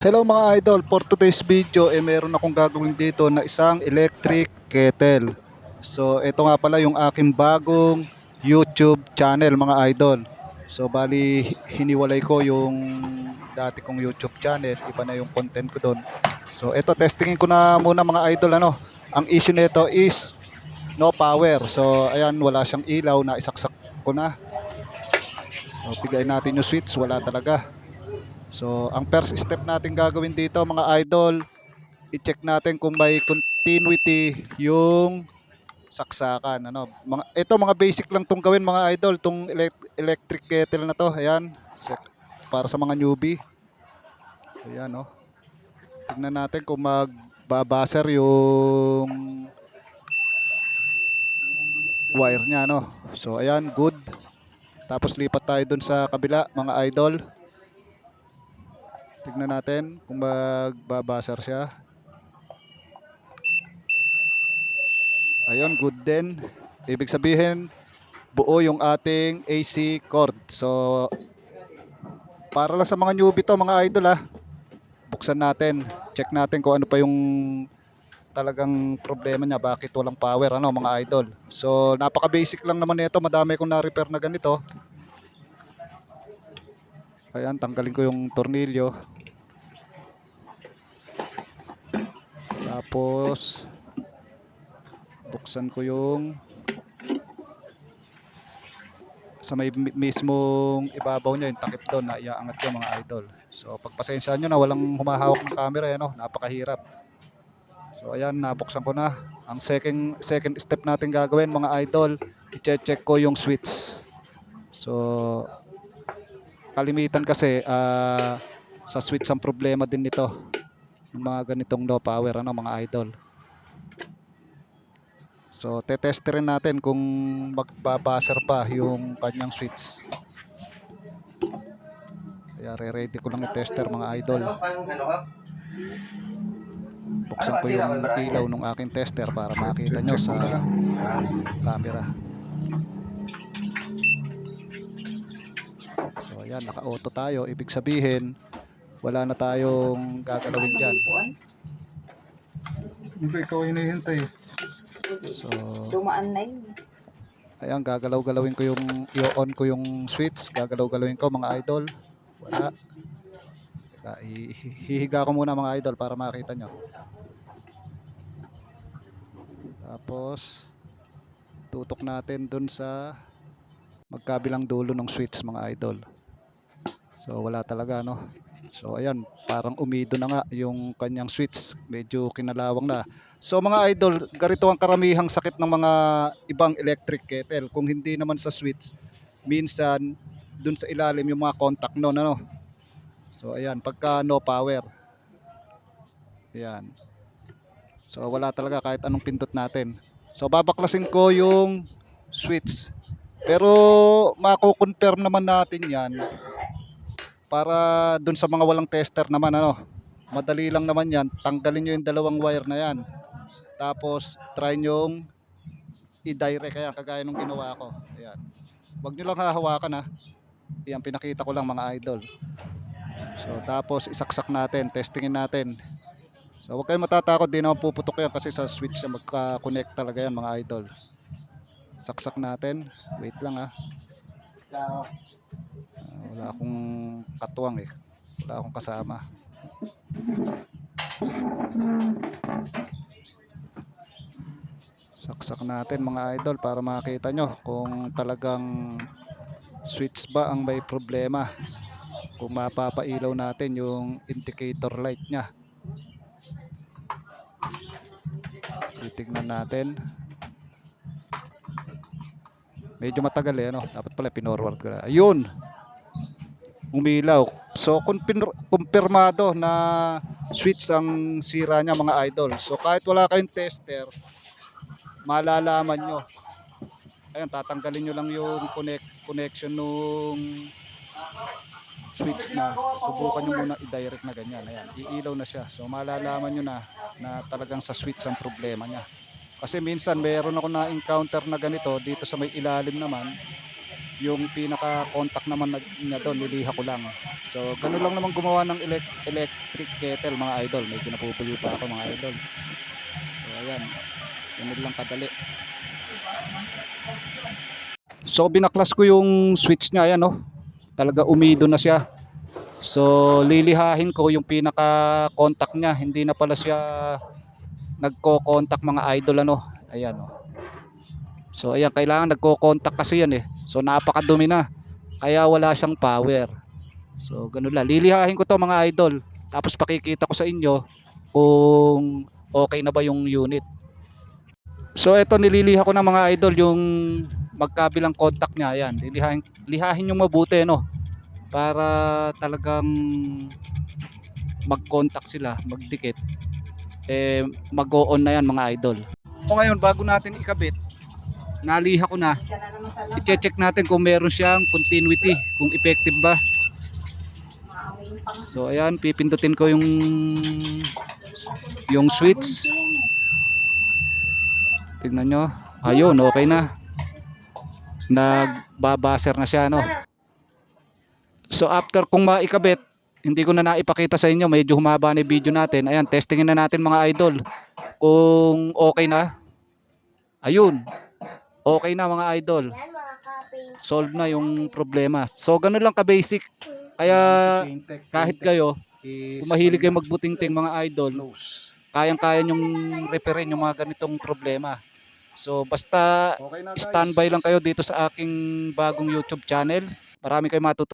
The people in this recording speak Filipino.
Hello mga idol, for today's video eh meron akong gagawin dito na isang electric kettle. So ito nga pala yung aking bagong YouTube channel mga idol. So bali hiniwalay ko yung dati kong YouTube channel, iba na yung content ko doon. So ito testingin ko na muna mga idol ano. Ang issue nito is no power. So ayan wala siyang ilaw na isaksak ko na. So pigayin natin yung switch, wala talaga. So, ang first step natin gagawin dito mga idol, i-check natin kung may continuity yung saksakan. Ano, mga, ito mga basic lang tong gawin mga idol, tong elect- electric kettle na to. Ayan, para sa mga newbie. Ayan, oh. Tignan natin kung magbabaser yung wire niya, no. So, ayan, good. Tapos lipat tayo dun sa kabila, mga idol. Tignan natin kung magbabasar siya. Ayun, good din. Ibig sabihin, buo yung ating AC cord. So, para lang sa mga newbie to, mga idol ah. Buksan natin. Check natin kung ano pa yung talagang problema niya. Bakit walang power, ano, mga idol. So, napaka-basic lang naman nito. Madami kong na-repair na ganito. Ayan, tanggalin ko yung tornilyo. Tapos, buksan ko yung sa may mi- mismong ibabaw niya, yung takip doon na iaangat ko mga idol. So, pagpasensya nyo na walang humahawak ng camera, eh, no? napakahirap. So, ayan, nabuksan ko na. Ang second, second step natin gagawin mga idol, i-check ko yung switch. So, kalimitan kasi ah, sa switch ang problema din nito. Yung mga ganitong low power ano mga idol. So tetesterin natin kung magbabaser pa yung kanyang switch. Kaya re-ready ko lang i-tester mga idol. Buksan ko yung ilaw ng aking tester para makita nyo sa camera ayan, naka-auto tayo. Ibig sabihin, wala na tayong gagalawin dyan. Hindi, ikaw ay hinihintay. So, Dumaan na yun. ayan, gagalaw-galawin ko yung, i-on ko yung switch. Gagalaw-galawin ko mga idol. Wala. Teka, hihiga ko muna mga idol para makita nyo. Tapos, tutok natin dun sa magkabilang dulo ng switch mga idol. So, wala talaga, no? So, ayan, parang umido na nga yung kanyang switch. Medyo kinalawang na. So, mga idol, ganito ang karamihang sakit ng mga ibang electric kettle. Kung hindi naman sa switch, minsan dun sa ilalim yung mga contact no, ano? So, ayan, pagka no power. Ayan. So, wala talaga kahit anong pindot natin. So, babaklasin ko yung switch. Pero, mako-confirm naman natin yan para dun sa mga walang tester naman ano madali lang naman yan. Tanggalin nyo yung dalawang wire na yan. Tapos try nyong i-direct kaya kagaya nung ginawa ko. Ayan. Wag nyo lang hahawakan ha. Yan pinakita ko lang mga idol. So tapos isaksak natin testingin natin. So wag kayong matatakot di naman puputok yan kasi sa switch siya magka-connect talaga yan mga idol. Saksak natin. Wait lang ha wala akong katuwang eh. Wala akong kasama. Saksak natin mga idol para makita nyo kung talagang switch ba ang may problema. Kung mapapailaw natin yung indicator light nya. Titignan natin. Medyo matagal eh, ano? Dapat pala pinorward ko na. Ayun! Umilaw. So, kumpir- kumpirmado na switch ang sira niya mga idol. So, kahit wala kayong tester, malalaman nyo. Ayan, tatanggalin nyo lang yung connect, connection nung switch na. Subukan nyo muna i-direct na ganyan. Ayan, iilaw na siya. So, malalaman nyo na na talagang sa switch ang problema niya. Kasi minsan meron ako na-encounter na ganito dito sa may ilalim naman. Yung pinaka contact naman na- niya doon niliha ko lang. So ganun lang naman gumawa ng elec- electric kettle mga idol. Medyo napupuyo pa ako mga idol. So ayan. Ganun lang kadali. So binaklas ko yung switch niya ayan no talaga umido na siya. So lilihahin ko yung pinaka contact niya. Hindi na pala siya nagko-contact mga idol ano. Ayan no So ayan, kailangan nagko-contact kasi yan eh. So napakadumi na. Kaya wala siyang power. So ganun lang. Lilihahin ko to mga idol. Tapos pakikita ko sa inyo kung okay na ba yung unit. So ito nililiha ko na mga idol yung magkabilang contact niya. Ayan, lilihahin, lihahin yung mabuti no. Para talagang mag-contact sila, magdikit. Eh mag-on na yan mga idol. O ngayon bago natin ikabit, naliha ko na. I-check natin kung meron siyang continuity kung effective ba. So ayan pipindutin ko yung yung switch. Tignan nyo. Ayun okay na. Nagbabaser na siya no? So after kung maikabit hindi ko na naipakita sa inyo. Medyo humaba na video natin. Ayan testingin na natin mga idol kung okay na. Ayun okay na mga idol Yan mga kaping. solve na yung problema. So ganun lang ka-basic. Kaya kahit kayo, kung mahilig kayo magbutingting mga idol, kayang-kaya yung referin yung mga ganitong problema. So basta Okay standby lang kayo dito sa aking bagong YouTube channel. Marami kayong matutunan.